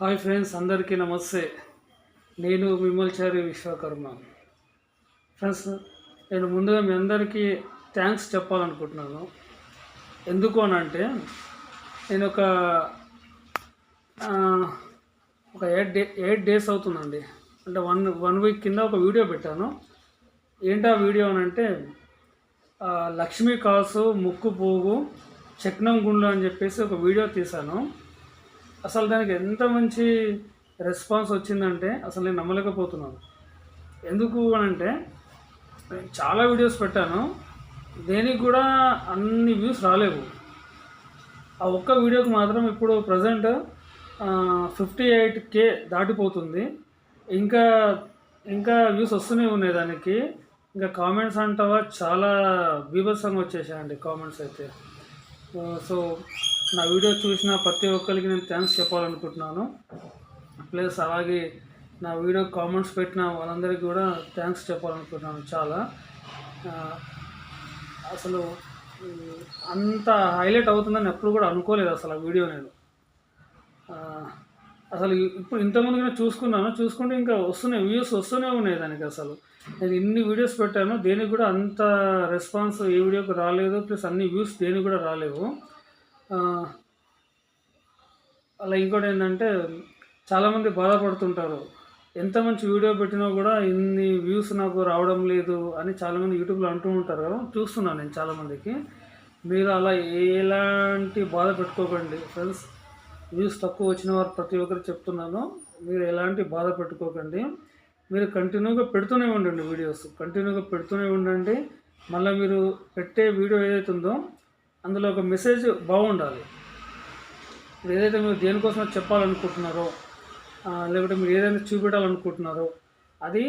Hi friends అందరికీ నమస్తే. నేను విమల్చారి విశ్వకర్మ. ఫ్రెండ్స్ నేను ముందుగా మీ అందరికీ థ్యాంక్స్ చెప్పాలనుకుంటున్నాను. ఎందుకు అని అంటే నేను ఒక ఒక ఎయిట్ డే ఎయిట్ డేస్ అవుతుందండి. అంటే వన్ వన్ వీక్ కింద ఒక వీడియో పెట్టాను. ఏంటా వీడియో అని అంటే లక్ష్మీ కాసు ముక్కు పోగు చక్నం గుండు అని చెప్పేసి ఒక వీడియో తీశాను. అసలు దానికి ఎంత మంచి రెస్పాన్స్ వచ్చిందంటే అసలు నేను నమ్మలేకపోతున్నాను. ఎందుకు అని అంటే నేను చాలా వీడియోస్ పెట్టాను దేనికి కూడా అన్ని వ్యూస్ రాలేవు. ఆ ఒక్క వీడియోకి మాత్రం ఇప్పుడు ప్రజెంట్ ఫిఫ్టీ ఎయిట్ కే దాటిపోతుంది. ఇంకా ఇంకా వ్యూస్ వస్తూనే ఉన్నాయి దానికి. ఇంకా కామెంట్స్ అంటావా? చాలా బీభత్సంగా వచ్చేసాయండి కామెంట్స్ అయితే. సో నా వీడియో చూసిన ప్రతి ఒక్కరికి నేను థ్యాంక్స్ చెప్పాలనుకుంటున్నాను. ప్లస్ అలాగే నా వీడియో కామెంట్స్ పెట్టిన వాళ్ళందరికీ కూడా థ్యాంక్స్ చెప్పాలనుకుంటున్నాను చాలా. అసలు అంత హైలైట్ అవుతుందని ఎప్పుడు కూడా అనుకోలేదు అసలు ఆ వీడియో నేను. అసలు ఇప్పుడు ఇంతకుముందు నేను చూసుకున్నాను చూసుకుంటే ఇంకా వస్తున్నాయి వ్యూస్ వస్తూనే ఉన్నాయి దానికి అసలు. నేను ఇన్ని వీడియోస్ పెట్టాను దేనికి కూడా అంత రెస్పాన్స్ ఏ వీడియోకి రాలేదు ప్లస్ అన్ని వ్యూస్ దేనికి కూడా రాలేవు. అలా ఇంకోటి ఏంటంటే చాలామంది బాధపడుతుంటారు. ఎంత మంచి వీడియో పెట్టినా కూడా ఇన్ని వ్యూస్ నాకు రావడం లేదు అని చాలామంది యూట్యూబ్లో అంటూ ఉంటారు కదా చూస్తున్నాను నేను చాలామందికి. మీరు అలా ఎలాంటి బాధ పెట్టుకోకండి ఫ్రెండ్స్. వ్యూస్ తక్కువ వచ్చిన వారు ప్రతి ఒక్కరు చెప్తున్నాను. మీరు ఎలాంటి బాధ పెట్టుకోకండి. మీరు కంటిన్యూగా పెడుతూనే ఉండండి వీడియోస్. కంటిన్యూగా పెడుతూనే ఉండండి. మళ్ళీ మీరు పెట్టే వీడియో ఏదైతే ఉందో అందులో ఒక మెసేజ్ బాగుండాలి. ఇప్పుడు ఏదైతే మీరు దేనికోసం చెప్పాలనుకుంటున్నారో లేకపోతే మీరు ఏదైనా చూపెట్టాలనుకుంటున్నారో అది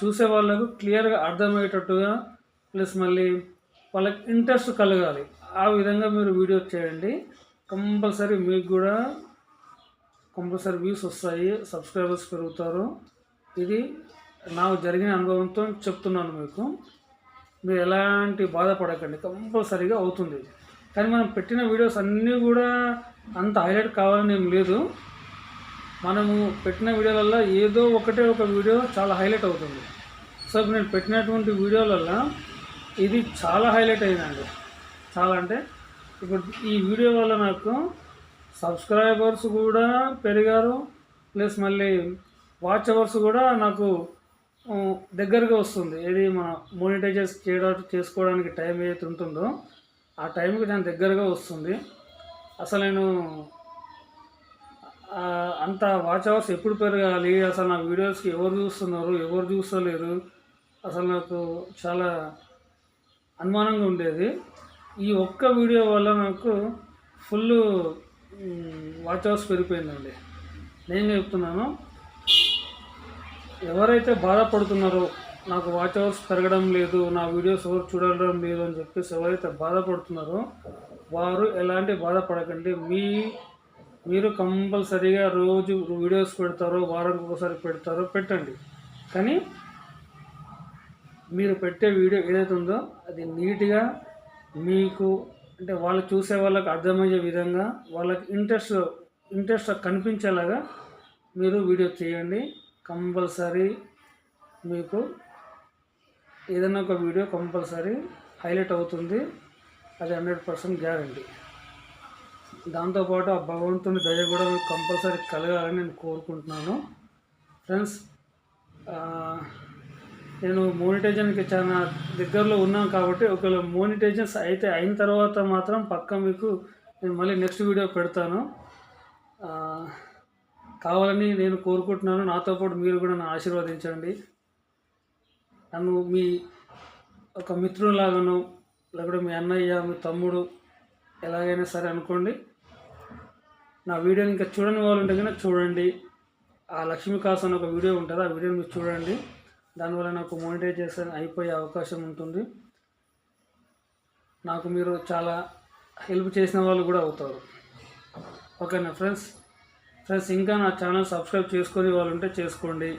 చూసే వాళ్ళకు క్లియర్గా అర్థమయ్యేటట్టుగా ప్లస్ మళ్ళీ వాళ్ళకి ఇంట్రెస్ట్ కలగాలి. ఆ విధంగా మీరు వీడియో చేయండి. కంపల్సరీ మీకు కూడా కంపల్సరీ వ్యూస్ వస్తాయి సబ్స్క్రైబర్స్ పెరుగుతారు. ఇది నాకు జరిగిన అనుభవంతో చెప్తున్నాను మీకు. మీరు ఎలాంటి బాధపడకండి. కంపల్సరీగా అవుతుంది. కానీ మనం పెట్టిన వీడియోస్ అన్నీ కూడా అంత హైలైట్ కావాలని ఏం లేదు. మనము పెట్టిన వీడియోలలో ఏదో ఒకటే ఒక వీడియో చాలా హైలైట్ అవుతుంది. సో నేను పెట్టినటువంటి వీడియోలలో ఇది చాలా హైలైట్ అయిందండి. చాలా అంటే ఇప్పుడు ఈ వీడియో వల్ల నాకు సబ్స్క్రైబర్స్ కూడా పెరిగారు. ప్లస్ మళ్ళీ వాచ్ అవర్స్ కూడా నాకు దగ్గరగా వస్తుంది. ఏది మన మోనిటైజర్స్ చేయడం చేసుకోవడానికి టైం ఏదైతే ఉంటుందో ఆ టైంకి దాని దగ్గరగా వస్తుంది. అసలు నేను అంత వాచ్ అవర్స్ ఎప్పుడు పెరగాలి? అసలు నా వీడియోస్కి ఎవరు చూస్తున్నారు? ఎవరు చూస్తలేరు? అసలు నాకు చాలా అనుమానంగా ఉండేది. ఈ ఒక్క వీడియో వల్ల నాకు ఫుల్ వాచ్ అవర్స్ పెరిగిపోయిందండి. నేను చెప్తున్నాను ఎవరైతే బాధపడుతున్నారో నాకు వాచ్ అవర్స్ పెరగడం లేదు నా వీడియోస్ ఎవరు చూడడం లేదు అని చెప్పేసి ఎవరైతే బాధపడుతున్నారో వారు ఎలాంటి బాధపడకండి. మీ మీరు కంపల్సరీగా రోజు వీడియోస్ పెడతారో వారానికి ఒకసారి పెడతారో పెట్టండి. కానీ మీరు పెట్టే వీడియో ఏదైతే ఉందో అది నీట్గా మీకు అంటే వాళ్ళు చూసే వాళ్ళకి అర్థమయ్యే విధంగా వాళ్ళకి ఇంట్రెస్ట్ ఇంట్రెస్ట్ కనిపించేలాగా మీరు వీడియో చేయండి. కంపల్సరీ మీకు ఏదైనా ఒక వీడియో కంపల్సరీ హైలైట్ అవుతుంది. అది హండ్రెడ్ పర్సెంట్ గ్యారంటీ. దాంతోపాటు ఆ భగవంతుని దయ కూడా మీకు కంపల్సరీ కలగాలని నేను కోరుకుంటున్నాను. ఫ్రెండ్స్ నేను మోనిటైజన్కి చాలా దగ్గరలో ఉన్నాను కాబట్టి ఒకవేళ మోనిటైజన్స్ అయితే అయిన తర్వాత మాత్రం పక్క మీకు నేను మళ్ళీ నెక్స్ట్ వీడియో పెడతాను. కావాలని నేను కోరుకుంటున్నాను. నాతో పాటు మీరు కూడా నన్ను ఆశీర్వదించండి. నన్ను మీ ఒక మిత్రునిలాగాను లేకపోతే మీ అన్నయ్య మీ తమ్ముడు ఎలాగైనా సరే అనుకోండి. నా వీడియోని ఇంకా చూడని వాళ్ళు ఉంటే కనుక చూడండి. ఆ లక్ష్మీ కాస్ అని ఒక వీడియో ఉంటుంది. ఆ వీడియోని మీరు చూడండి. దానివల్ల నాకు మోనిటైజేషన్ అయిపోయే అవకాశం ఉంటుంది. నాకు మీరు చాలా హెల్ప్ చేసిన వాళ్ళు కూడా అవుతారు. ఓకేనా ఫ్రెండ్స్ ఫ్రెండ్స్ ఇంకా నా ఛానల్ సబ్స్క్రైబ్ చేసుకొని వాళ్ళు ఉంటే చేసుకోండి.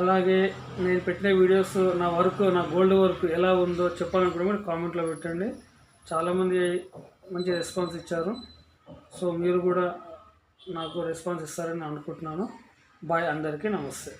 అలాగే నేను పెట్టిన వీడియోస్ నా వర్క్ నా గోల్డ్ వర్క్ ఎలా ఉందో చెప్పాలనుకుంటే మీరు కామెంట్లో పెట్టండి. చాలామంది మంచి రెస్పాన్స్ ఇచ్చారు. సో మీరు కూడా నాకు రెస్పాన్స్ ఇస్తారని అనుకుంటున్నాను. బాయ్ అందరికీ నమస్తే.